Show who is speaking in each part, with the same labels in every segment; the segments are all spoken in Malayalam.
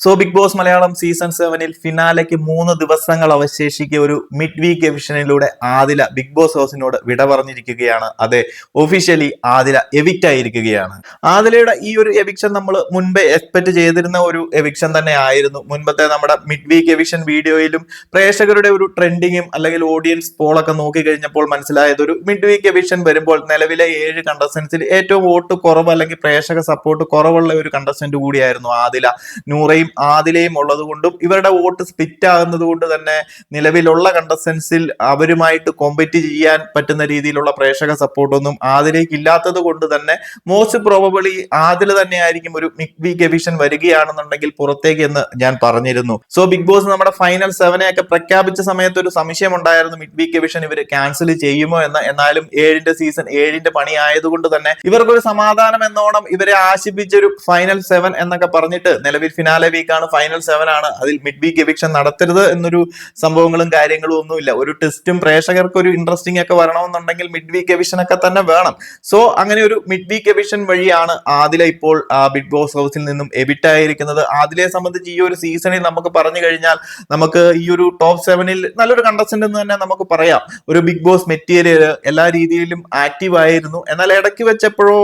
Speaker 1: So Bigg Boss Malayalam season സെവനിൽ ഫിനാലയ്ക്ക് മൂന്ന് ദിവസങ്ങൾ അവശേഷിക്കെ ഒരു മിഡ് വീക്ക് എവിഷനിലൂടെ ആദില ബിഗ് ബോസ് ഹൗസിനോട് വിട പറഞ്ഞിരിക്കുകയാണ്. അതെ ഒഫീഷ്യലി ആദില എവിക്റ്റ് ആയിരിക്കുകയാണ്. ആദിലയുടെ ഈ ഒരു എവിക്ഷൻ നമ്മൾ മുൻപേ എക്സ്പെക്ട് ചെയ്തിരുന്ന ഒരു എവിക്ഷൻ തന്നെ ആയിരുന്നു. മുൻപത്തെ നമ്മുടെ മിഡ് വീക്ക് എവിക്ഷൻ വീഡിയോയിലും പ്രേക്ഷകരുടെ ഒരു ട്രെൻഡിങ്ങും അല്ലെങ്കിൽ ഓഡിയൻസ് പോളൊക്കെ നോക്കി കഴിഞ്ഞപ്പോൾ മനസ്സിലായത് ഒരു മിഡ് വീക്ക് എവിക്ഷൻ വരുമ്പോൾ നിലവിലെ ഏഴ് കണ്ടസ്റ്റൻസിൽ ഏറ്റവും വോട്ട് കുറവ് അല്ലെങ്കിൽ പ്രേക്ഷക സപ്പോർട്ട് കുറവുള്ള ഒരു കണ്ടസ്റ്റന്റ് കൂടിയായിരുന്നു ആദില. നൂറയും ആദിലയും ഉള്ളത് കൊണ്ടും ഇവരുടെ വോട്ട് സ്പിറ്റ് ആകുന്നത് കൊണ്ട് തന്നെ നിലവിലുള്ള കണ്ടസ്റ്റൻസിൽ അവരുമായിട്ട് കോമ്പറ്റ് ചെയ്യാൻ പറ്റുന്ന രീതിയിലുള്ള പ്രേക്ഷക സപ്പോർട്ടൊന്നും ആദിലേക്ക് ഇല്ലാത്തത് കൊണ്ട് തന്നെ മോസ്റ്റ് പ്രോബബിളി ആദില തന്നെയായിരിക്കും ഒരു മിക് വീക്ക് എവിഷൻ വരികയാണെന്നുണ്ടെങ്കിൽ പുറത്തേക്ക് എന്ന് ഞാൻ പറഞ്ഞിരുന്നു. സോ ബിഗ് ബോസ് നമ്മുടെ ഫൈനൽ സെവനെ ഒക്കെ പ്രഖ്യാപിച്ച സമയത്ത് ഒരു സംശയം ഉണ്ടായിരുന്നു മിഡ് വീക്ക് എവിഷൻ ഇവർ ക്യാൻസൽ ചെയ്യുമോ എന്ന്. എന്നാലും ഏഴിന്റെ സീസൺ ഏഴിന്റെ പണി ആയതുകൊണ്ട് തന്നെ ഇവർക്കൊരു സമാധാനം എന്നോണം ഇവരെ ആശിപ്പിച്ചൊരു ഫൈനൽ സെവൻ എന്നൊക്കെ പറഞ്ഞിട്ട് നിലവിൽ ഫിനാലെ വീക്കാണ് ഫൈനൽ സെവൻ ആണ്. അതിൽ മിഡ് വീക്ക് എവിക്ഷൻ നടത്തരുത് എന്നൊരു സംഭവങ്ങളും കാര്യങ്ങളും ഒന്നുമില്ല. ഒരു ടെസ്റ്റും പ്രേക്ഷകർക്ക് ഒരു ഇൻട്രസ്റ്റിംഗ് ഒക്കെ വരണമെന്നുണ്ടെങ്കിൽ മിഡ് വീക്ക് എവിഷൻ ഒക്കെ തന്നെ വേണം. സോ അങ്ങനെ ഒരു മിഡ് വീക്ക് എവിഷൻ വഴിയാണ് ആദില ഇപ്പോൾ ബിഗ് ബോസ് ഹൗസിൽ നിന്നും എബിറ്റ് ആയിരിക്കുന്നത്. ആദിലയെ സംബന്ധിച്ച് ഈ ഒരു സീസണിൽ നമുക്ക് പറഞ്ഞു കഴിഞ്ഞാൽ നമുക്ക് ഈ ഒരു ടോപ്പ് സെവനിൽ നല്ലൊരു കണ്ടസ്റ്റന്റ് എന്ന് തന്നെ നമുക്ക് പറയാം. ഒരു ബിഗ് ബോസ് മെറ്റീരിയൽ എല്ലാ രീതിയിലും ആക്റ്റീവ് ആയിരുന്നു. എന്നാൽ ഇടയ്ക്ക് വെച്ചപ്പോഴോ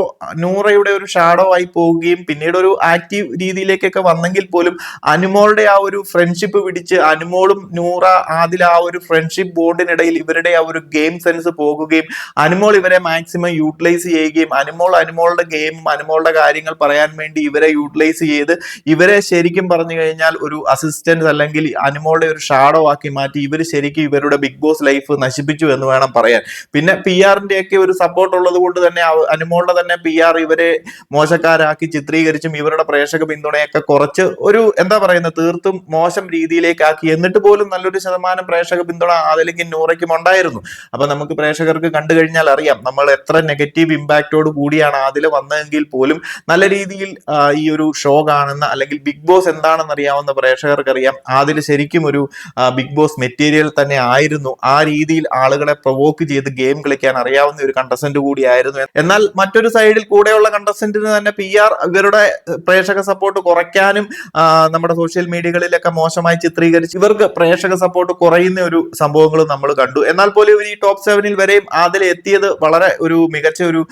Speaker 1: നൂറയുടെ ഒരു ഷാഡോ ആയി പോവുകയും പിന്നീട് ഒരു ആക്റ്റീവ് രീതിയിലേക്കൊക്കെ വന്നെങ്കിൽ പോലും അനുമോളുടെ ആ ഒരു ഫ്രണ്ട്ഷിപ്പ് പിടിച്ച് അനുമോളും നൂറ ആദിൽ ആ ഒരു ഫ്രണ്ട്ഷിപ്പ് ബോണ്ടിനിടയിൽ ഇവരുടെ ആ ഒരു ഗെയിം സെൻസ് പോകുകയും അനുമോൾ ഇവരെ മാക്സിമം യൂട്ടിലൈസ് ചെയ്യുകയും അനുമോൾ അനുമോളുടെ ഗെയിമും അനുമോളുടെ കാര്യങ്ങൾ പറയാൻ വേണ്ടി ഇവരെ യൂട്ടിലൈസ് ചെയ്ത് ഇവരെ ശരിക്കും പറഞ്ഞു കഴിഞ്ഞാൽ ഒരു അസിസ്റ്റന്റ് അല്ലെങ്കിൽ അനുമോളുടെ ഒരു ഷാഡോ ആക്കി മാറ്റി ഇവർ ശരിക്കും ഇവരുടെ ബിഗ് ബോസ് ലൈഫ് നശിപ്പിച്ചു എന്ന് വേണം പറയാൻ. പിന്നെ പി ആറിന്റെ ഒക്കെ ഒരു സപ്പോർട്ട് ഉള്ളത് കൊണ്ട് തന്നെ അനുമോളുടെ തന്നെ പി ആർ ഇവരെ മോശക്കാരാക്കി ചിത്രീകരിച്ചും ഇവരുടെ പ്രേക്ഷക പിന്തുണയൊക്കെ കുറച്ച് ഒരു എന്താ പറയുന്നത് തീർത്തും മോശം രീതിയിലേക്കാക്കി. എന്നിട്ട് പോലും നല്ലൊരു ശതമാനം പ്രേക്ഷക പിന്തുണ ആദലിക്കും നൂറയ്ക്കും ഉണ്ടായിരുന്നു. അപ്പൊ നമുക്ക് പ്രേക്ഷകർക്ക് കണ്ടു കഴിഞ്ഞാൽ അറിയാം നമ്മൾ എത്ര നെഗറ്റീവ് ഇമ്പാക്റ്റോട് കൂടിയാണ് ആദിൽ വന്നതെങ്കിൽ പോലും നല്ല രീതിയിൽ ഈ ഒരു ഷോ കാണുന്ന അല്ലെങ്കിൽ ബിഗ് ബോസ് എന്താണെന്ന് അറിയാവുന്ന പ്രേക്ഷകർക്ക് അറിയാം ആദിൽ ശരിക്കും ഒരു ബിഗ് ബോസ് മെറ്റീരിയൽ തന്നെ ആയിരുന്നു. ആ രീതിയിൽ ആളുകളെ പ്രൊവോക്ക് ചെയ്ത് ഗെയിം കളിക്കാൻ അറിയാവുന്ന ഒരു കണ്ടസ്റ്റന്റ് കൂടിയായിരുന്നു എന്നാൽ മറ്റൊരു സൈഡിൽ കൂടെയുള്ള കണ്ടസ്റ്റന്റിന് തന്നെ പി ആർ ഇവരുടെ പ്രേക്ഷക സപ്പോർട്ട് കുറയ്ക്കാനും നമ്മുടെ സോഷ്യൽ മീഡിയകളിലൊക്കെ മോശമായി ചിത്രീകരിച്ച് ഇവർക്ക് പ്രേക്ഷക സപ്പോർട്ട് കുറയുന്ന ഒരു സംഭവങ്ങൾ നമ്മൾ കണ്ടു. എന്നാൽ പോലും ഇവർ ഈ ടോപ്പ് സെവനിൽ വരെയും അതിൽ എത്തിയത് വളരെ ഒരു മികച്ച ഒരു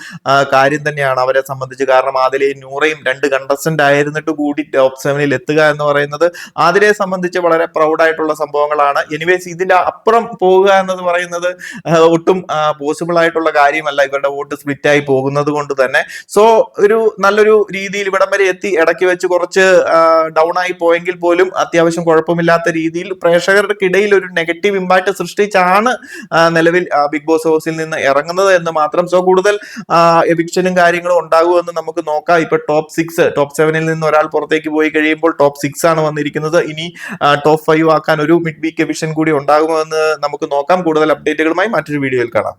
Speaker 1: കാര്യം തന്നെയാണ്. അവരെ സംബന്ധിച്ച് കാരണം ആദിലയും നൂറയും രണ്ട് കണ്ടസ്റ്റന്റ് ആയിരുന്നിട്ട് കൂടി ടോപ്പ് സെവനിൽ എത്തുക എന്ന് പറയുന്നത് ആദിലയെ സംബന്ധിച്ച് വളരെ പ്രൗഡായിട്ടുള്ള സംഭവങ്ങളാണ്. എനിവേസ് ഇതിന്റെ അപ്പുറം പോകുക എന്നത് പറയുന്നത് ഒട്ടും പോസിബിൾ ആയിട്ടുള്ള കാര്യമല്ല. ഇവരുടെ വോട്ട് സ്പ്ലിറ്റ് ആയി പോകുന്നത് കൊണ്ട് തന്നെ. സോ ഒരു നല്ലൊരു രീതിയിൽ ഇവിടം വരെ എത്തി. ഇടയ്ക്ക് വെച്ച് കുറച്ച് ഡൗൺ ആയി പോയെങ്കിൽ പോലും അത്യാവശ്യം കുഴപ്പമില്ലാത്ത രീതിയിൽ പ്രേക്ഷകർക്കിടയിൽ ഒരു നെഗറ്റീവ് ഇമ്പാക്ട് സൃഷ്ടിച്ചാണ് നിലവിൽ ബിഗ് ബോസ് ഹൗസിൽ നിന്ന് ഇറങ്ങുന്നത് എന്ന് മാത്രം. സോ കൂടുതൽ എവിക്ഷനും കാര്യങ്ങളും ഉണ്ടാകുമെന്ന് നമുക്ക് നോക്കാം. ഇപ്പൊ ടോപ്പ് സിക്സ് ടോപ്പ് സെവനിൽ നിന്ന് ഒരാൾ പുറത്തേക്ക് പോയി കഴിയുമ്പോൾ ടോപ്പ് സിക്സ് ആണ് വന്നിരിക്കുന്നത്. ഇനി ടോപ്പ് ഫൈവ് ആക്കാൻ ഒരു മിഡ് വീക്ക് എവിഷൻ കൂടി ഉണ്ടാകുമോ എന്ന് നമുക്ക് നോക്കാം. കൂടുതൽ അപ്ഡേറ്റുകളുമായി മറ്റൊരു വീഡിയോയിൽ കാണാം.